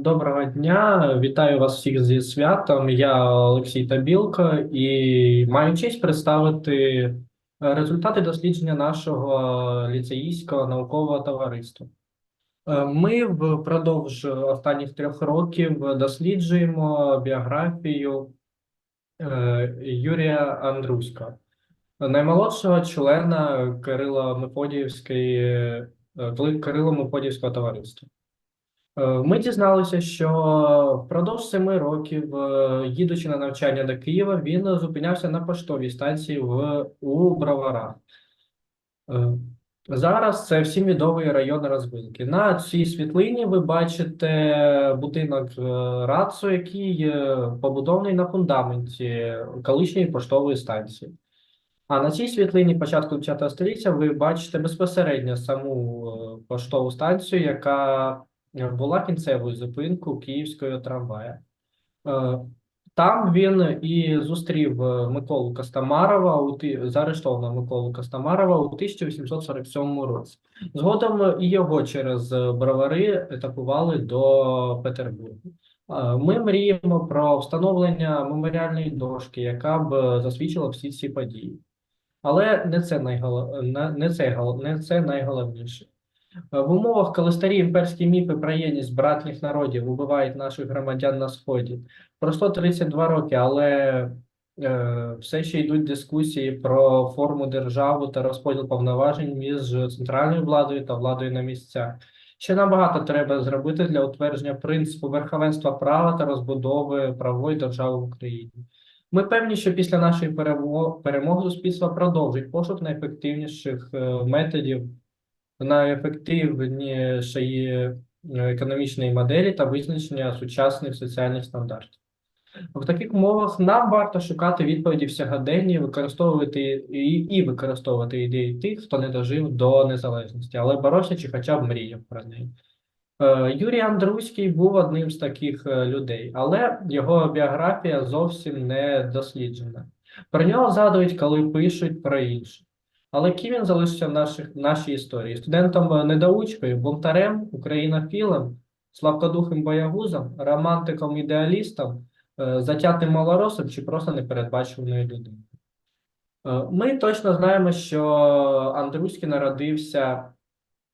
Доброго дня, вітаю вас всіх зі святом. Я Олексій Табілко і маю честь представити е, результати дослідження нашого ліцеїстського наукового товариства. Е, Ми впродовж останніх трьох років досліджуємо біографію е, Юрія Андруського, наймолодшого члена Кирило-Мефодіївської е, Кирило-Мефодіївського товариства. Е, Ми дізналися, що впродовж семи років, е, їдучи на навчання до Києва, він зупинявся на поштовій станції в у Броварах. Е, Зараз це всім відомий район розвилки. На цій світлині ви бачите будинок РАЦУ, який побудований на фундаменті колишньої поштової станції. А на цій світлині початку ХХ століття ви бачите безпосередньо саму поштову станцію, яка була кінцевою зупинкою київського трамвая. Е, Там він і зустрів е, Миколу Костомарова, у заарештованого Миколу Костомарова у 1847 році. Згодом і його через е, бровари етапували до Петербургу. Е, Ми мріємо про встановлення меморіальної дошки, яка б е, засвідчила всі ці події. Але не це найголов... не це, не це найголовніше. Е, В умовах, коли старі імперські міфи про єдність братніх народів убивають наших громадян на Сході, пройшло 32 роки, але е, все ще йдуть дискусії про форму держави та розподіл повноважень між центральною владою та владою на місцях. Ще набагато треба зробити для утвердження принципу верховенства права та розбудови правової держави в Україні. Ми певні, що після нашої перемо- перемоги суспільство продовжить пошук найефективніших е, методів, найефективнішої е, економічної моделі та визначення сучасних соціальних стандартів. В таких умовах нам варто шукати відповіді в сьогоденні, використовувати і, і використовувати ідеї тих, хто не дожив до незалежності, але боровся хоча б мріяв про неї. Е, Юрій Андруський був одним з таких е, людей, але його біографія зовсім не досліджена. Про нього згадують, коли пишуть про інших. Але ким він залишився в наших, нашій історії? Студентом-недоучкою, бунтарем, українофілем, слабкодухим боягузом, романтиком-ідеалістом, е, затятим малоросом чи просто непередбачуваною людиною. Е, Ми точно знаємо, що Андруський народився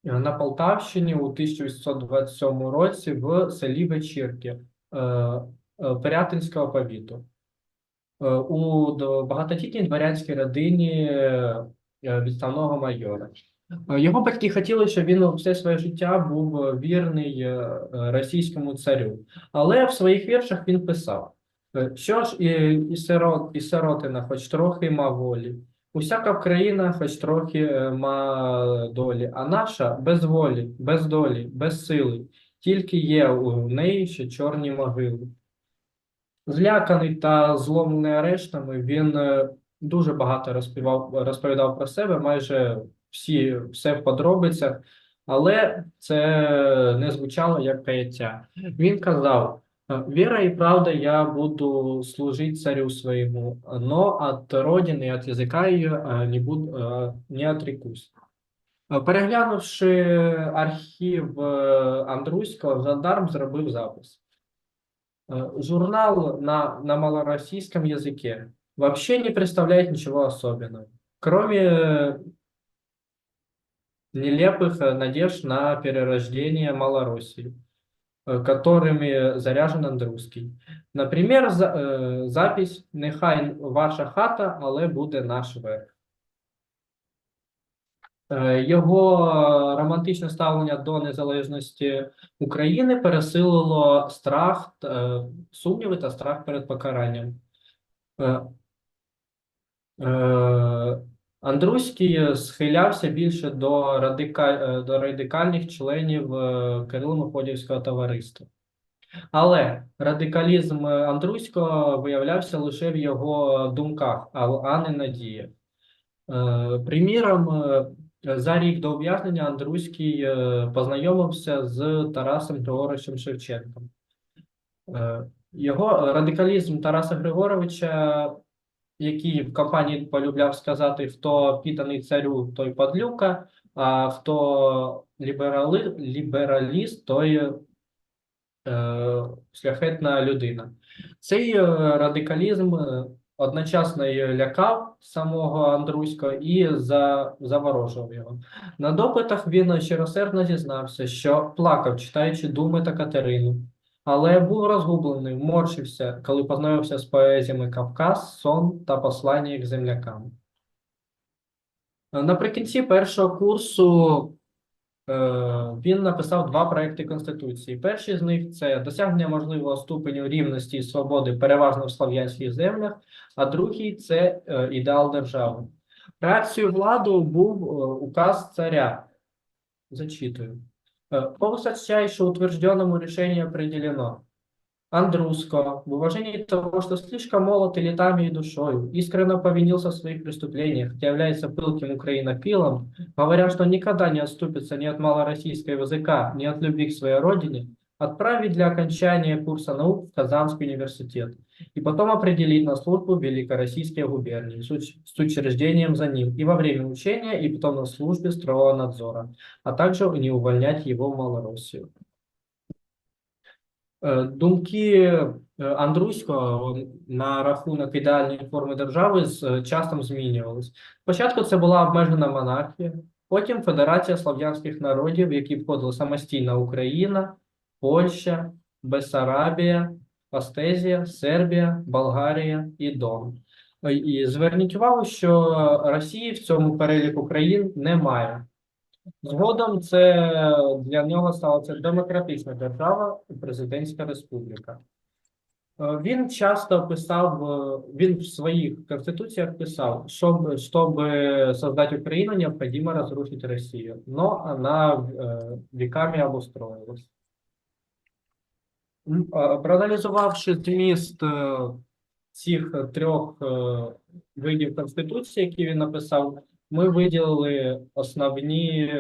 е, на Полтавщині у 1827 році в селі Вечірки е, е, Пирятинського повіту. Е, У багатодітній дворянській родині е, е, відставного майора. Е, Його батьки хотіли, щоб він все своє життя був е, вірний е, е, російському царю. Але в своїх віршах він писав: е, що ж і, і, сирот, і сиротина, хоч трохи ма волі, усяка країна, хоч трохи е, ма долі, а наша без волі, без долі, без сили, тільки є у неї ще чорні могили. Зляканий та зломлений арештами, він е, дуже багато розповідав, розповідав про себе, майже всі, все в подробицях, але це не звучало як каяття. Він казав: «Е, Віра і правда, я буду служить царю своему, но от родины, от языка ее е, не, буду, е, не отрекусь. Е, Переглянувши архів е, Андруського, жандарм зробив запис. Э, Журнал на, на малороссийском языке вообще не представляет ничего особенного, кроме э, нелепых э, надежд на перерождение Малороссии, э, которыми заряжен Андрусский. Например, за, э, запись «Нехай ваша хата, але буде наш верх». Е, Його е, романтичне ставлення до незалежності України пересилило страх, е, сумніви та страх перед покаранням. Е, Андруський схилявся більше до, радика, е, до радикальних членів е, Кирило-Мефодіївського товариства. Але радикалізм Андруського виявлявся лише в його думках, а, не на діях. Е, Приміром, за рік до ув'язнення Андруський познайомився з Тарасом Григоровичем Шевченком. Його радикалізм Тараса Григоровича, який в кампанії полюбляв сказати, хто підданий царю, той падлюка, а хто ліберали, лібераліст, той е, шляхетна людина. Цей е, радикалізм е, одночасно й лякав самого Андруського і за, заворожував його. На допитах він щиросердно зізнався, що плакав, читаючи думи та Катерину, але був розгублений, морщився, коли познайомився з поезіями Кавказ, Сон та Послання їх землякам. Наприкінці першого курсу е, він написав два проекти Конституції. Перший з них це досягнення можливого ступеню рівності і свободи переважно в слов'янських землях, а другий це е, ідеал держави. Реакцією влади був е, указ царя. Зачитую. Э, По высочайше утвержденному решению определено. Андруско, в уважении того, что слишком молод и летами и душою, искренне повинился в своих преступлениях, является пылким украинофилом, говоря, что никогда не отступится ни от малороссийского языка, ни от любви к своей родине, отправить для окончания курса наук в Казанский университет и потом определить на службу в Великороссийские губернии с учреждением за ним и во время учения, и потом на службе строгого надзора, а также не увольнять его в Малороссию. Е, Думки е, Андруського на рахунок ідеальної форми держави з е, часом змінювались. Спочатку це була обмежена монархія, потім Федерація слов'янських народів, які входили самостійна Україна, Польща, Бессарабія, Астезія, Сербія, Болгарія і Дон. Е, І зверніть увагу, що Росії в цьому переліку країн немає. Згодом це для нього стала це демократична держава і президентська республіка. Е, Він часто писав, е, він в своїх конституціях писав, щоб, щоб создать Україну, необходимо разрушить Россию. Но она е, веками обустроилась. М, е, Проаналізувавши зміст е, цих трьох е, видів Конституції, які він написав, ми виділили основні,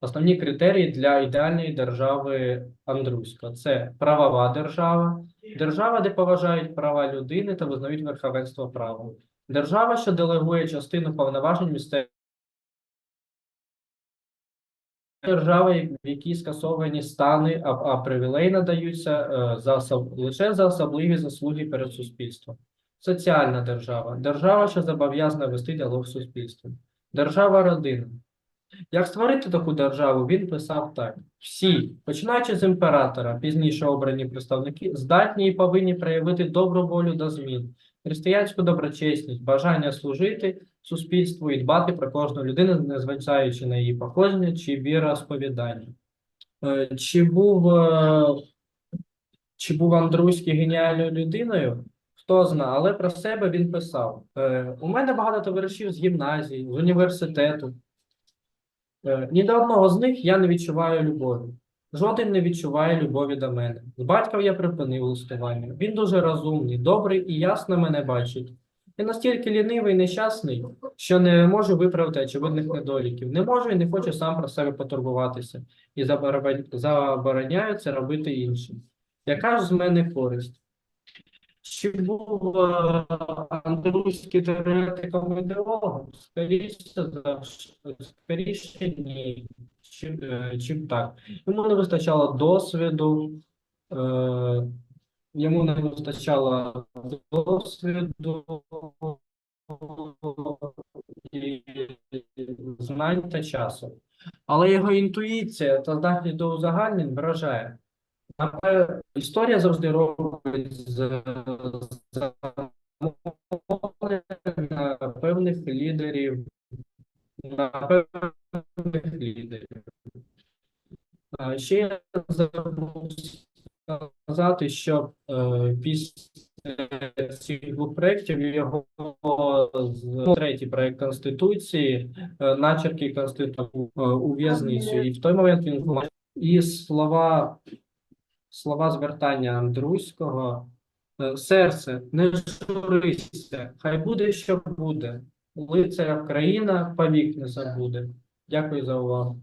основні критерії для ідеальної держави Андруська. Це правова держава, держава, де поважають права людини та визнають верховенство права, держава, що делегує частину повноважень місцевих держава, в якій скасовані стани, а, а привілеї надаються е, за лише за особливі заслуги перед суспільством. Соціальна держава держава, що зобов'язана вести діалог з суспільством. Держава родина. Як створити таку державу, він писав так: всі, починаючи з імператора, пізніше обрані представники, здатні і повинні проявити добру волю до змін, християнську доброчесність, бажання служити суспільству і дбати про кожну людину, незважаючи на її походження чи віросповідання. Е, Чи був, е, чи був Андруський геніальною людиною? Хто зна, але про себе він писав: е, У мене багато товаришів з гімназії, з університету. Ні до одного з них я не відчуваю любові. Жоден не відчуває любові до мене. З батьком я припинив листування. Він дуже розумний, добрий і ясно мене бачить. Я настільки лінивий і нещасний, що не можу виправити очевидних недоліків. Не можу і не хочу сам про себе потурбуватися. І забороня- забороняю це робити іншим. Яка ж з мене користь? Чи був андалузький теоретиком ідеологом? Скоріше скоріше ні, чим, е, чим так. Йому не вистачало досвіду, е, йому не вистачало досвіду і знань та часу. Але його інтуїція та здатність до узагальнень вражає. Історія завжди робить з- на певних лідерів, на певних лідерів. Ще я забув сказати, що е, після цих двох проєктів його третій проєкт Конституції, е, начерки Конституції е, у в'язницю. І в той момент він. І слова слова звертання Андруського. Серце, не журися, хай буде, що буде. Лицаря країна повік не забуде. Дякую за увагу.